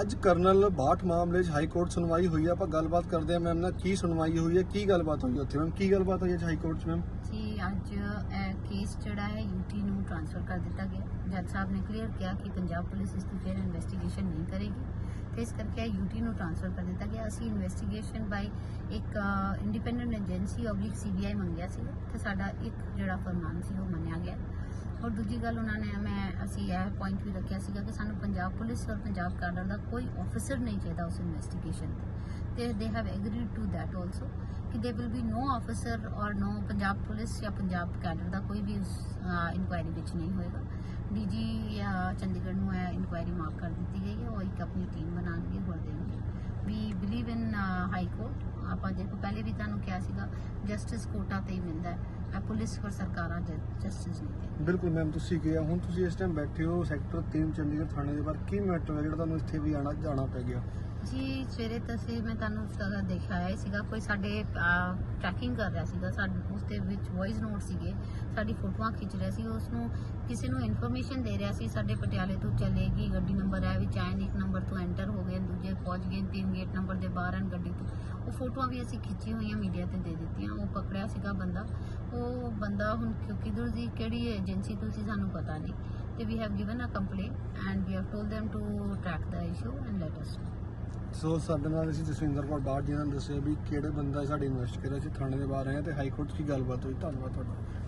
ਅੱਜ ਕਰਨਲ ਬਾਠ ਮਾਮਲੇ 'ਚ ਹਾਈ ਕੋਰਟ ਸੁਣਵਾਈ ਹੋਈ ਆ। ਆਪਾਂ ਗੱਲਬਾਤ ਕਰਦੇ ਆ ਮੈਮ ਨਾਲ। ਕੀ ਸੁਣਵਾਈ ਹੋਈ ਹੈ ਕੀ ਗੱਲਬਾਤ ਹੋਈ ਉੱਥੇ ਮੈਮ? ਕੀ ਗੱਲਬਾਤ ਹੋਈ ਅੱਜ ਹਾਈ ਕੋਰਟ 'ਚ ਮੈਮ? ਜੀ, ਅੱਜ ਇਹ ਕੇਸ ਜਿਹੜਾ ਹੈ ਯੂਟੀ ਨੂੰ ਟ੍ਰਾਂਸਫਰ ਕਰ ਦਿੱਤਾ ਗਿਆ। ਜੱਜ ਸਾਹਿਬ ਨੇ ਕਲੀਅਰ ਕਿਹਾ ਕਿ ਪੰਜਾਬ ਪੁਲਿਸ ਇਸ ਦੀ ਫਿਰ ਇਨਵੈਸਟੀਗੇਸ਼ਨ ਨਹੀਂ ਕਰੇਗੀ। ਤੇ ਇਸ ਕਰਕੇ ਯੂਟੀ ਨੂੰ ਟ੍ਰਾਂਸਫਰ ਕਰ ਦਿੱਤਾ ਗਿਆ। ਅਸੀਂ ਇਨਵੈਸਟੀਗੇਸ਼ਨ ਬਾਈ ਇੱਕ ਇੰਡੀਪੈਂਡੈਂਟ ਏਜੰਸੀ ਆਬਲਿਕ ਸੀਬੀਆਈ ਮੰਗਿਆ ਸੀ ਤੇ ਸਾਡਾ ਇੱਕ ਜਿਹੜਾ ਫਰਮਾਨ ਸੀ ਉਹ ਮੰਨਿਆ ਗਿਆ। ਔਰ ਦੂਜੀ ਗੱਲ ਉਹਨਾਂ ਨੇ, ਮੈਂ, ਅਸੀਂ ਇਹ ਪੁਆਇੰਟ ਵੀ ਰੱਖਿਆ ਸੀਗਾ ਕਿ ਸਾਨੂੰ ਪੰਜਾਬ ਪੁਲਿਸ ਔਰ ਪੰਜਾਬ ਕਾਡਰ ਦਾ ਕੋਈ ਆਫੀਸਰ ਨਹੀਂ ਚਾਹੀਦਾ ਉਸ ਇਨਵੈਸਟੀਗੇਸ਼ਨ ਤੇ। They have agreed to that also ਕਿ they will be no officer ਔਰ ਨੋ ਪੰਜਾਬ ਪੁਲਿਸ ਜਾਂ ਪੰਜਾਬ ਕੈਡਰ ਦਾ ਕੋਈ ਵੀ ਉਸ ਇਨਕੁਆਇਰੀ ਵਿੱਚ ਨਹੀਂ ਹੋਏਗਾ। ਡੀਜੀ ਚੰਡੀਗੜ੍ਹ ਨੂੰ ਇਹ ਇਨਕੁਆਇਰੀ ਮਾਫ਼ ਕਰ ਦਿੱਤੀ ਗਈ ਹੈ। ਉਹ ਇੱਕ ਆਪਣੀ ਟੀਮ ਬਣਾਉਣਗੇ, ਹੋਰ ਦੇਣਗੇ। We believe in high court ਆਪਾਂ ਦੇਖੋ, ਪਹਿਲੇ ਵੀ ਤੁਹਾਨੂੰ ਕਿਹਾ ਸੀਗਾ ਜਸਟਿਸ ਕੋਟਾ ਤੇ ਹੀ ਮਿਲਦਾ ਹੈ। ਪੁਲਿਸ ਔਰ ਸਰਕਾਰਾਂ ਜਸਟਿਸ ਨਹੀਂ ਦੇ ਬਿਲਕੁਲ ਮੈਮ ਤੁਸੀਂ ਕਿਹਾ, ਹੁਣ ਤੁਸੀਂ ਇਸ ਟਾਈਮ ਬੈਠੇ ਹੋ ਸੈਕਟਰ 3 ਚੰਡੀਗੜ੍ਹ ਥਾਣੇ ਦੇ ਬਾਹਰ। ਕੀ ਮੈਟਰ ਹੈ ਜਿਹੜਾ ਤੁਹਾਨੂੰ ਇੱਥੇ ਵੀ ਆਣਾ ਜਾਣਾ ਪੈ ਗਿਆ? ਜੀ, ਸਵੇਰੇ ਤਸੇ ਮੈਂ ਤੁਹਾਨੂੰ ਸਦਾ ਦੇਖਿਆ ਸੀਗਾ, ਕੋਈ ਸਾਡੇ ਟਰੈਕਿੰਗ ਕਰ ਰਿਹਾ ਸੀਗਾ, ਸਾਡੇ, ਉਸ ਦੇ ਵਿੱਚ ਵੌਇਸ ਨੋਟ ਸੀਗੇ, ਸਾਡੀ ਫੋਟੋਆਂ ਖਿੱਚ ਰਿਹਾ ਸੀ ਉਸ ਨੂੰ ਕਿਸੇ ਨੂੰ ਇਨਫੋਰਮੇਸ਼ਨ ਦੇ ਰਿਹਾ ਸੀ, ਸਾਡੇ ਪਟਿਆਲੇ ਤੋਂ ਚਲੇਗੀ ਗੱਡੀ ਨੰਬਰ ਹੈ ਵਿੱਚ ਆਇਨ ਇੱਕ ਨੰਬਰ ਤੋਂ ਐਂਟਰ ਹੋ ਗਏ, ਦੂਜੇ ਪਹੁੰਚ ਗਏ, ਤਿੰਨ ਗੇਟ ਨੰਬਰ ਦੇ ਬਾਹਰ ਹਨ ਗੱਡੀ ਤੋਂ, ਉਹ ਫੋਟੋਆਂ ਵੀ ਅਸੀਂ ਖਿੱਚੀ ਹੋਈਆਂ ਮੀਡੀਆ ਤੇ ਦੇ ਦਿੱਤੀਆਂ, ਉਹ ਪਕੜਿਆ ਸੀਗਾ ਬੰਦਾ, ਉਹ ਬੰਦਾ ਹੁਣ ਕਿਉਂ- ਕਿੱਧਰ ਦੀ ਕਿਹੜੀ ਏਜੰਸੀ ਤੋਂ ਸੀ, ਸਾਨੂੰ ਪਤਾ ਨਹੀਂ, ਤੇ we have given a complaint and we have told them to track the issue and let us know so ਸਾਡੇ ਨਾਲ ਅਸੀਂ ਜਸਵਿੰਦਰ ਕੌਰ ਬਾਠ ਜੀ ਨੇ ਦੱਸਿਆ ਵੀ ਕਿਹੜੇ ਬੰਦਾ ਸਾਡੇ ਇਨਵੈਸਟ ਕਰਿਆ ਸੀ ਥਾਣੇ ਦੇ ਬਾਹਰ ਆਏ ਆ ਤੇ ਹਾਈ ਕੋਰਟ 'ਚ ਕੀ ਗੱਲਬਾਤ ਹੋਈ? ਧੰਨਵਾਦ ਤੁਹਾਡਾ।